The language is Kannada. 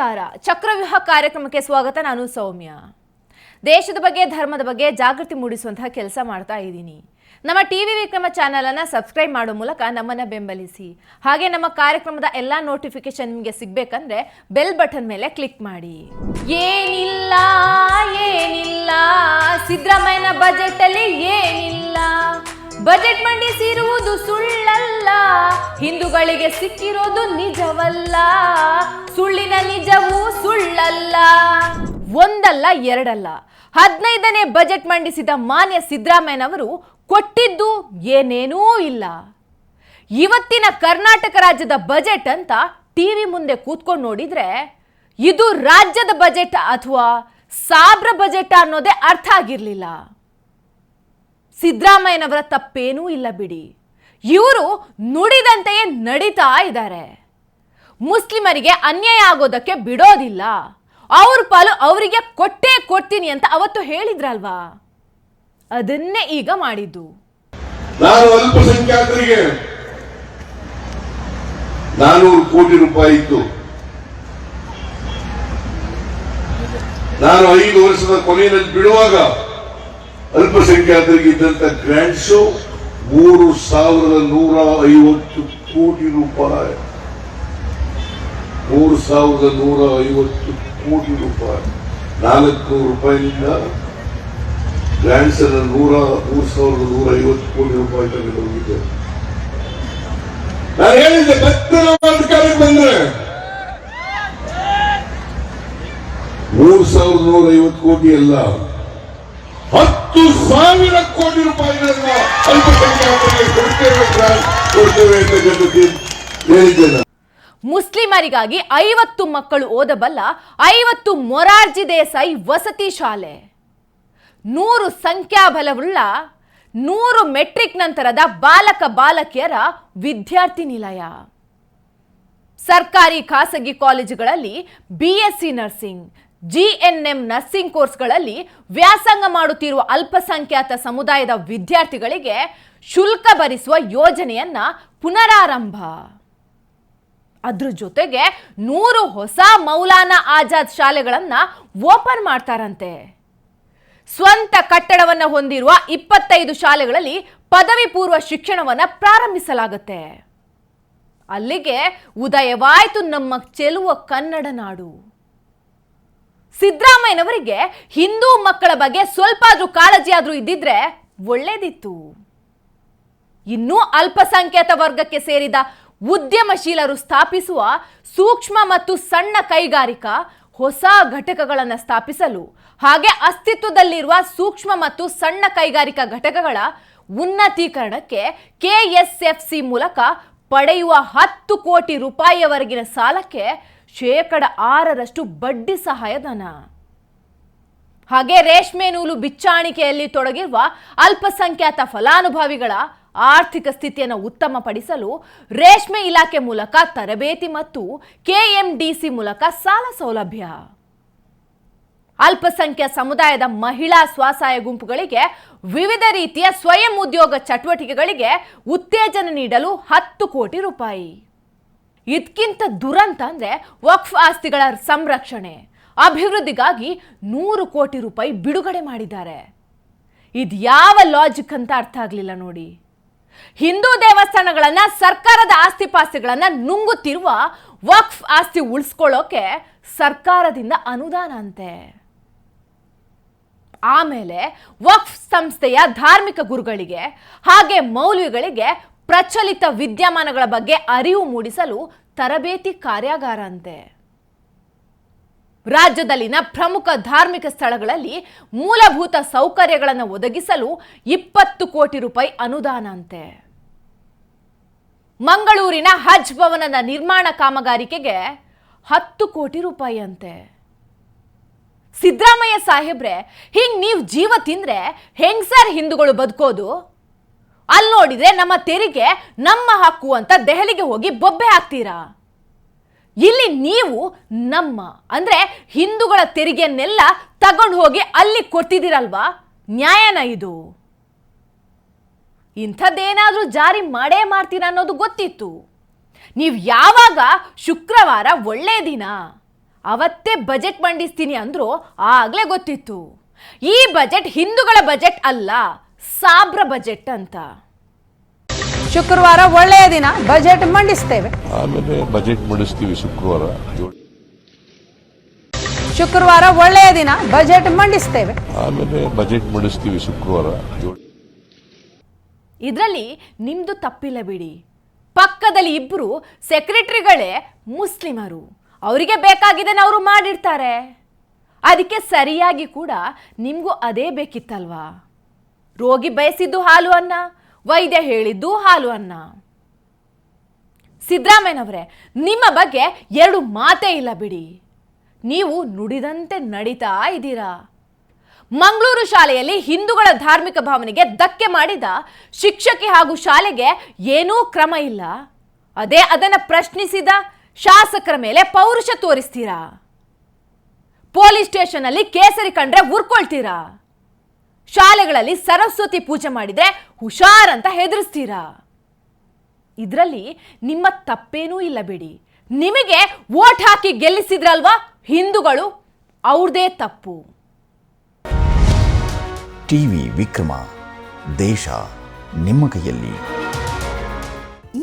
ನಮಸ್ಕಾರ. ಚಕ್ರವ್ಯೂಹ ಕಾರ್ಯಕ್ರಮಕ್ಕೆ ಸ್ವಾಗತ. ನಾನು ಸೌಮ್ಯ. ದೇಶದ ಬಗ್ಗೆ, ಧರ್ಮದ ಬಗ್ಗೆ ಜಾಗೃತಿ ಮೂಡಿಸುವಂತಹ ಕೆಲಸ ಮಾಡ್ತಾ ಇದ್ದೀನಿ. ನಮ್ಮ ಟಿ ವಿ ವಿಕ್ರಮ ಚಾನಲನ್ನು ಸಬ್ಸ್ಕ್ರೈಬ್ ಮಾಡೋ ಮೂಲಕ ನಮ್ಮನ್ನ ಬೆಂಬಲಿಸಿ. ಹಾಗೆ ನಮ್ಮ ಕಾರ್ಯಕ್ರಮದ ಎಲ್ಲಾ ನೋಟಿಫಿಕೇಶನ್ ನಿಮಗೆ ಸಿಗಬೇಕಂದ್ರೆ ಬೆಲ್ ಬಟನ್ ಮೇಲೆ ಕ್ಲಿಕ್ ಮಾಡಿ. ಏನಿಲ್ಲ ಏನಿಲ್ಲ. ಸಿದ್ದರಾಮಯ್ಯನ ಬಜೆಟ್ ಅಲ್ಲಿ ಏನಿಲ್ಲ. ಬಜೆಟ್ ಮಂಡಿಸಿರುವುದು ಸುಳ್ಳಲ್ಲ. ಹಿಂದೂಗಳಿಗೆ ಸಿಕ್ಕಿರೋದು ನಿಜವಲ್ಲ. ಸುಳ್ಳಿನ ನಿಜವೂ ಸುಳ್ಳಲ್ಲ. ಒಂದಲ್ಲ ಎರಡಲ್ಲ. ಹದಿನೈದನೇ ಬಜೆಟ್ ಮಂಡಿಸಿದ ಮಾನ್ಯ ಸಿದ್ದರಾಮಯ್ಯನವರು ಕೊಟ್ಟಿದ್ದು ಏನೇನೂ ಇಲ್ಲ. ಇವತ್ತಿನ ಕರ್ನಾಟಕ ರಾಜ್ಯದ ಬಜೆಟ್ ಅಂತ ಟಿವಿ ಮುಂದೆ ಕೂತ್ಕೊಂಡು ನೋಡಿದ್ರೆ ಇದು ರಾಜ್ಯದ ಬಜೆಟ್ ಅಥವಾ ಸಾಬ್ರ ಬಜೆಟ್ ಅನ್ನೋದೇ ಅರ್ಥ ಆಗಿರ್ಲಿಲ್ಲ. ಸಿದ್ದರಾಮಯ್ಯನವರ ತಪ್ಪೇನೂ ಇಲ್ಲ ಬಿಡಿ. ಇವರು ನುಡಿದಂತೆಯೇ ನಡೀತಾ ಇದ್ದಾರೆ. ಮುಸ್ಲಿಮರಿಗೆ ಅನ್ಯಾಯ ಆಗೋದಕ್ಕೆ ಬಿಡೋದಿಲ್ಲ. ಅವ್ರ ಪಾಲು ಅವರಿಗೆ ಕೊಟ್ಟೇ ಕೊಡ್ತೀನಿ ಅಂತ ಅವತ್ತು ಹೇಳಿದ್ರಲ್ವಾ? ಅದನ್ನೇ ಈಗ ಮಾಡಿದ್ದು. ನಾನು ಅಲ್ಪಸಂಖ್ಯಾತರಿಗೆ ನಾನೂರು ಕೋಟಿ ರೂಪಾಯಿ ಇತ್ತು. ನಾನು ಐದು ವರ್ಷದ ಕೊನೆಯಲ್ಲಿ ಬಿಡುವಾಗ ಅಲ್ಪಸಂಖ್ಯಾತರಿಗೆ ಇದ್ದಂತ ಗ್ರ್ಯಾಂಡ್ಸು ಮೂರು ಸಾವಿರದ ನೂರ ಐವತ್ತು ಕೋಟಿ ರೂಪಾಯಿ. ಮೂರು ಸಾವಿರದ ನೂರ ಐವತ್ತು ಕೋಟಿ ರೂಪಾಯಿ. ನಾಲ್ಕು ರೂಪಾಯಿನಿಂದ ಗ್ರ್ಯಾಂಡ್ಸ್ ಅನ್ನು ನೂರ, ಮೂರು ಸಾವಿರದ ನೂರ ಐವತ್ತು ಕೋಟಿ ರೂಪಾಯಿ ತಗೊಂಡು ಹೋಗಿದ್ದೆ ನಾನು ಹೇಳಿದ್ದೆ ಮತ್ತೆ ಬಂದ್ರೆ. ಮೂರು ಸಾವಿರದ ನೂರ ಐವತ್ತು ಕೋಟಿ ಅಲ್ಲ. ಹತ್ತು ಸಾವಿರ ಕೋಟಿ ರೂಪಾಯಿಗಳನ್ನು ಅಲ್ಪಸಂಖ್ಯಾತರಿಗೆ ಕೊಡ್ತೇವೆ ಗ್ರಾಂಟ್ ಕೊಡ್ತೇವೆ ಅಂತ ಜನತೆ ಹೇಳಿದ್ದೆ ಮುಸ್ಲಿಮರಿಗಾಗಿ ಐವತ್ತು ಮಕ್ಕಳು ಓದಬಲ್ಲ ಐವತ್ತು ಮೊರಾರ್ಜಿ ದೇಸಾಯಿ ವಸತಿ ಶಾಲೆ. ನೂರು ಸಂಖ್ಯಾಬಲವುಳ್ಳ ನೂರು ಮೆಟ್ರಿಕ್ ನಂತರದ ಬಾಲಕ ಬಾಲಕಿಯರ ವಿದ್ಯಾರ್ಥಿ ನಿಲಯ. ಸರ್ಕಾರಿ ಖಾಸಗಿ ಕಾಲೇಜುಗಳಲ್ಲಿ ಬಿಎಸ್ಸಿ ನರ್ಸಿಂಗ್ ಜಿಎನ್ಎಂ ನರ್ಸಿಂಗ್ ಕೋರ್ಸ್ಗಳಲ್ಲಿ ವ್ಯಾಸಂಗ ಮಾಡುತ್ತಿರುವ ಅಲ್ಪಸಂಖ್ಯಾತ ಸಮುದಾಯದ ವಿದ್ಯಾರ್ಥಿಗಳಿಗೆ ಶುಲ್ಕ ಭರಿಸುವ ಯೋಜನೆಯನ್ನ ಪುನರಾರಂಭ. ಅದ್ರ ಜೊತೆಗೆ ನೂರು ಹೊಸ ಮೌಲಾನಾ ಆಜಾದ್ ಶಾಲೆಗಳನ್ನ ಓಪನ್ ಮಾಡ್ತಾರಂತೆ. ಸ್ವಂತ ಕಟ್ಟಡವನ್ನು ಹೊಂದಿರುವ ಇಪ್ಪತ್ತೈದು ಶಾಲೆಗಳಲ್ಲಿ ಪದವಿ ಪೂರ್ವ ಶಿಕ್ಷಣವನ್ನು ಪ್ರಾರಂಭಿಸಲಾಗುತ್ತೆ. ಅಲ್ಲಿಗೆ ಉದಯವಾಯಿತು ನಮ್ಮ ಚೆಲುವ ಕನ್ನಡ ನಾಡು. ಸಿದ್ದರಾಮಯ್ಯನವರಿಗೆ ಹಿಂದೂ ಮಕ್ಕಳ ಬಗ್ಗೆ ಸ್ವಲ್ಪ ಆದ್ರೂ ಕಾಳಜಿ ಆದ್ರೂ ಇದ್ದಿದ್ರೆ ಒಳ್ಳೇದಿತ್ತು. ಇನ್ನೂ ಅಲ್ಪಸಂಖ್ಯಾತ ವರ್ಗಕ್ಕೆ ಸೇರಿದ ಉದ್ಯಮಶೀಲರು ಸ್ಥಾಪಿಸುವ ಸೂಕ್ಷ್ಮ ಮತ್ತು ಸಣ್ಣ ಕೈಗಾರಿಕಾ ಹೊಸ ಘಟಕಗಳನ್ನು ಸ್ಥಾಪಿಸಲು ಹಾಗೆ ಅಸ್ತಿತ್ವದಲ್ಲಿರುವ ಸೂಕ್ಷ್ಮ ಮತ್ತು ಸಣ್ಣ ಕೈಗಾರಿಕಾ ಘಟಕಗಳ ಉನ್ನತೀಕರಣಕ್ಕೆ ಕೆಎಸ್ಎಫ್ಸಿ ಮೂಲಕ ಪಡೆಯುವ ಹತ್ತು ಕೋಟಿ ರೂಪಾಯಿಯವರೆಗಿನ ಸಾಲಕ್ಕೆ ಶೇಕಡ ಆರರಷ್ಟು ಬಡ್ಡಿ ಸಹಾಯಧನ. ಹಾಗೆ ರೇಷ್ಮೆ ನೂಲು ಬಿಚ್ಚಾಣಿಕೆಯಲ್ಲಿ ತೊಡಗಿರುವ ಅಲ್ಪಸಂಖ್ಯಾತ ಫಲಾನುಭವಿಗಳ ಆರ್ಥಿಕ ಸ್ಥಿತಿಯನ್ನು ಉತ್ತಮಪಡಿಸಲು ರೇಷ್ಮೆ ಇಲಾಖೆ ಮೂಲಕ ತರಬೇತಿ ಮತ್ತು ಕೆಎಂಡಿಸಿ ಮೂಲಕ ಸಾಲ ಸೌಲಭ್ಯ. ಅಲ್ಪಸಂಖ್ಯ ಸಮುದಾಯದ ಮಹಿಳಾ ಸ್ವಸಹಾಯ ಗುಂಪುಗಳಿಗೆ ವಿವಿಧ ರೀತಿಯ ಸ್ವಯಂ ಉದ್ಯೋಗ ಚಟುವಟಿಕೆಗಳಿಗೆ ಉತ್ತೇಜನ ನೀಡಲು ಹತ್ತು ಕೋಟಿ ರೂಪಾಯಿ. ಇದಕ್ಕಿಂತ ದುರಂತ ಅಂದ್ರೆ ವಕ್ಫ್ ಆಸ್ತಿಗಳ ಸಂರಕ್ಷಣೆ. ಅಭಿವೃದ್ಧಿಗಾಗಿ ನೂರು ಕೋಟಿ ರೂಪಾಯಿ ಬಿಡುಗಡೆ ಮಾಡಿದ್ದಾರೆ. ಇದು ಯಾವ ಲಾಜಿಕ್ ಅಂತ ಅರ್ಥ ಆಗಲಿಲ್ಲ ನೋಡಿ. ಹಿಂದೂ ದೇವಸ್ಥಾನಗಳನ್ನ ಸರ್ಕಾರದ ಆಸ್ತಿ ಪಾಸ್ತಿಗಳನ್ನ ನುಂಗುತ್ತಿರುವ ವಕ್ಫ್ ಆಸ್ತಿ ಉಳಿಸ್ಕೊಳ್ಳೋಕೆ ಸರ್ಕಾರದಿಂದ ಅನುದಾನ ಅಂತೆ. ಆಮೇಲೆ ವಕ್ಫ್ ಸಂಸ್ಥೆಯ ಧಾರ್ಮಿಕ ಗುರುಗಳಿಗೆ ಹಾಗೆ ಮೌಲ್ವಿಗಳಿಗೆ ಪ್ರಚಲಿತ ವಿದ್ಯಮಾನಗಳ ಬಗ್ಗೆ ಅರಿವು ಮೂಡಿಸಲು ತರಬೇತಿ ಕಾರ್ಯಾಗಾರ ಅಂತೆ. ರಾಜ್ಯದಲ್ಲಿನ ಪ್ರಮುಖ ಧಾರ್ಮಿಕ ಸ್ಥಳಗಳಲ್ಲಿ ಮೂಲಭೂತ ಸೌಕರ್ಯಗಳನ್ನು ಒದಗಿಸಲು ಇಪ್ಪತ್ತು ಕೋಟಿ ರೂಪಾಯಿ ಅನುದಾನ ಅಂತೆ. ಮಂಗಳೂರಿನ ಹಜ್ ಭವನದ ನಿರ್ಮಾಣ ಕಾಮಗಾರಿಕೆಗೆ ಹತ್ತು ಕೋಟಿ ರೂಪಾಯಿ ಅಂತೆ. ಸಿದ್ದರಾಮಯ್ಯ ಸಾಹೇಬ್ರೆ, ಹಿಂಗೆ ನೀವು ಜೀವ ತಿಂದ್ರೆ ಹೆಂಗ್ ಸರ್ ಹಿಂದೂಗಳು ಬದುಕೋದು? ಅಲ್ಲಿ ನೋಡಿದ್ರೆ ನಮ್ಮ ತೆರಿಗೆ ನಮ್ಮ ಹಕ್ಕು ಅಂತ ದೆಹಲಿಗೆ ಹೋಗಿ ಬೊಬ್ಬೆ ಹಾಕ್ತೀರಾ? ಇಲ್ಲಿ ನೀವು ನಮ್ಮ, ಅಂದ್ರೆ ಹಿಂದೂಗಳ ತೆರಿಗೆಯನ್ನೆಲ್ಲ ತಗೊಂಡು ಹೋಗಿ ಅಲ್ಲಿ ಕೊಡ್ತಿದ್ದೀರಲ್ವಾ? ನ್ಯಾಯನ ಇದು. ಇಂಥದ್ದೇನಾದರೂ ಜಾರಿ ಮಾಡೇ ಮಾಡ್ತೀರಾ ಅನ್ನೋದು ಗೊತ್ತಿತ್ತು. ನೀವು ಯಾವಾಗ ಶುಕ್ರವಾರ ಒಳ್ಳೆಯ ದಿನ? ಅವತ್ತೇ ಬಜೆಟ್ ಮಂಡಿಸ್ತೀನಿ ಅಂದ್ರು ಆಗ್ಲೇ ಗೊತ್ತಿತ್ತು. ಈ ಬಜೆಟ್ ಹಿಂದೂಗಳ ಬಜೆಟ್ ಅಲ್ಲ ಸಾಬ್ರ ಬಜೆಟ್ ಅಂತ. ಶುಕ್ರವಾರ ಒಳ್ಳೆಯ ದಿನ ಬಜೆಟ್ ಮಂಡಿಸ್ತೇವೆ. ಆಮೇಲೆ ಬಜೆಟ್ ಮಂಡಿಸ್ತೀವಿ ಶುಕ್ರವಾರ. ಶುಕ್ರವಾರ ಒಳ್ಳೆಯ ದಿನ ಬಜೆಟ್ ಮಂಡಿಸ್ತೇವೆ. ಆಮೇಲೆ ಬಜೆಟ್ ಮಂಡಿಸ್ತೀವಿ ಶುಕ್ರವಾರ. ಇದರಲ್ಲಿ ನಿಮ್ದು ತಪ್ಪಿಲ್ಲ ಬಿಡಿ. ಪಕ್ಕದಲ್ಲಿ ಇಬ್ರು ಸೆಕ್ರೆಟರಿಗಳೇ ಮುಸ್ಲಿಮರು. ಅವರಿಗೆ ಬೇಕಾಗಿದ್ದನ್ನು ಅವರು ಮಾಡಿರ್ತಾರೆ. ಅದಕ್ಕೆ ಸರಿಯಾಗಿ ಕೂಡ ನಿಮಗೂ ಅದೇ ಬೇಕಿತ್ತಲ್ವಾ? ರೋಗಿ ಬಯಸಿದ್ದು ಹಾಲು ಅನ್ನ, ವೈದ್ಯ ಹೇಳಿದ್ದು ಹಾಲು ಅನ್ನ. ಸಿದ್ದರಾಮಯ್ಯನವರೇ, ನಿಮ್ಮ ಬಗ್ಗೆ ಎರಡು ಮಾತೇ ಇಲ್ಲ ಬಿಡಿ. ನೀವು ನುಡಿದಂತೆ ನಡೀತಾ ಇದ್ದೀರಾ? ಮಂಗಳೂರು ಶಾಲೆಯಲ್ಲಿ ಹಿಂದೂಗಳ ಧಾರ್ಮಿಕ ಭಾವನೆಗೆ ಧಕ್ಕೆ ಮಾಡಿದ ಶಿಕ್ಷಕಿ ಹಾಗೂ ಶಾಲೆಗೆ ಏನೂ ಕ್ರಮ ಇಲ್ಲ. ಅದೇ ಅದನ್ನು ಪ್ರಶ್ನಿಸಿದ ಶಾಸಕರ ಮೇಲೆ ಪೌರುಷ ತೋರಿಸ್ತೀರಾ? ಪೊಲೀಸ್ ಸ್ಟೇಷನ್ ಅಲ್ಲಿ ಕೇಸರಿ ಕಂಡ್ರೆ ಉರ್ಕೊಳ್ತೀರಾ ಶಾಲೆಗಳಲ್ಲಿ ಸರಸ್ವತಿ ಪೂಜೆ ಮಾಡಿದ್ರೆ ಅಂತ ಹೆದರಿಸ್ತೀರಾ? ಇದರಲ್ಲಿ ನಿಮ್ಮ ತಪ್ಪೇನೂ ಇಲ್ಲ ಬಿಡಿ. ನಿಮಗೆ ವೋಟ್ ಹಾಕಿ ಗೆಲ್ಲಿಸಿದ್ರಲ್ವಾ? ಹಿಂದೂಗಳು ಅವ್ರದೇ ತಪ್ಪು. ಟಿವಿ ವಿಕ್ರಮ, ದೇಶ ನಿಮ್ಮ ಕೈಯಲ್ಲಿ.